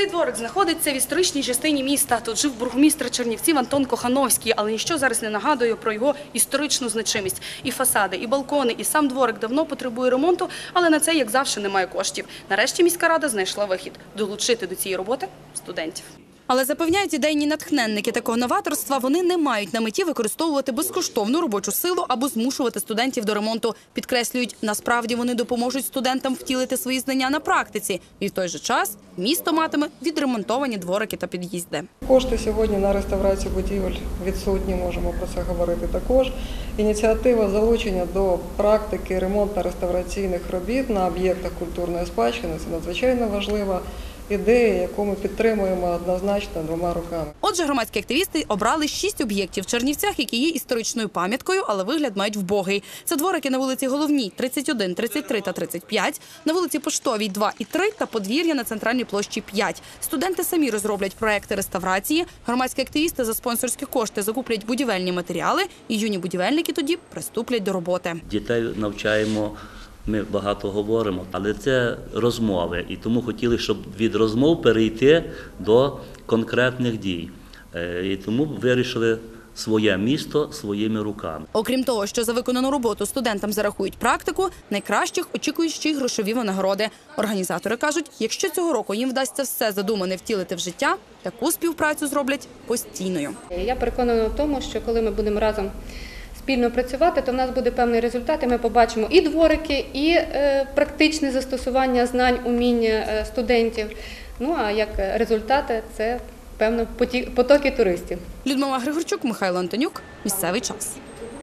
Цей дворик знаходиться в історичній частині міста. Тут жив бургомістр Чернівців Антон Кохановський, але ніщо зараз не нагадує про його історичну значимість. І фасади, і балкони, і сам дворик давно потребує ремонту, але на це, як завжди, немає коштів. Нарешті міська рада знайшла вихід – долучити до цієї роботи студентів. Але запевняють ідейні натхненники такого новаторства, вони не мають на меті використовувати безкоштовну робочу силу або змушувати студентів до ремонту. Підкреслюють, насправді вони допоможуть студентам втілити свої знання на практиці. І в той же час місто матиме відремонтовані дворики та під'їзди. Кошти сьогодні на реставрацію будівель відсутні, можемо про це говорити також. Ініціатива залучення до практики ремонтно-реставраційних робіт на об'єктах культурної спадщини це надзвичайно важлива ідея, яку ми підтримуємо однозначно двома руками. Отже, громадські активісти обрали шість об'єктів в Чернівцях, які є історичною пам'яткою, але вигляд мають вбогий. Це дворики на вулиці Головній 31, 33 та 35, на вулиці Поштовій 2 і 3 та подвір'я на центральній площі 5. Студенти самі розроблять проекти реставрації. Громадські активісти за спонсорські кошти закуплять будівельні матеріали, і юні будівельники тоді приступлять до роботи. Дітей навчаємо, ми багато говоримо, але це розмови. І тому хотіли, щоб від розмов перейти до конкретних дій. Е, І тому вирішили своє місто своїми руками. Окрім того, що за виконану роботу студентам зарахують практику, найкращих очікують ще й грошові винагороди. Організатори кажуть, якщо цього року їм вдасться все задумане втілити в життя, таку співпрацю зроблять постійною. Я переконана в тому, що коли ми будемо разом спільно працювати, то в нас буде певний результат, і ми побачимо і дворики, і е, практичне застосування знань, уміння е, студентів. Ну а як результати, це певно потоки туристів. Людмила Григорчук, Михайло Антонюк. Місцевий час.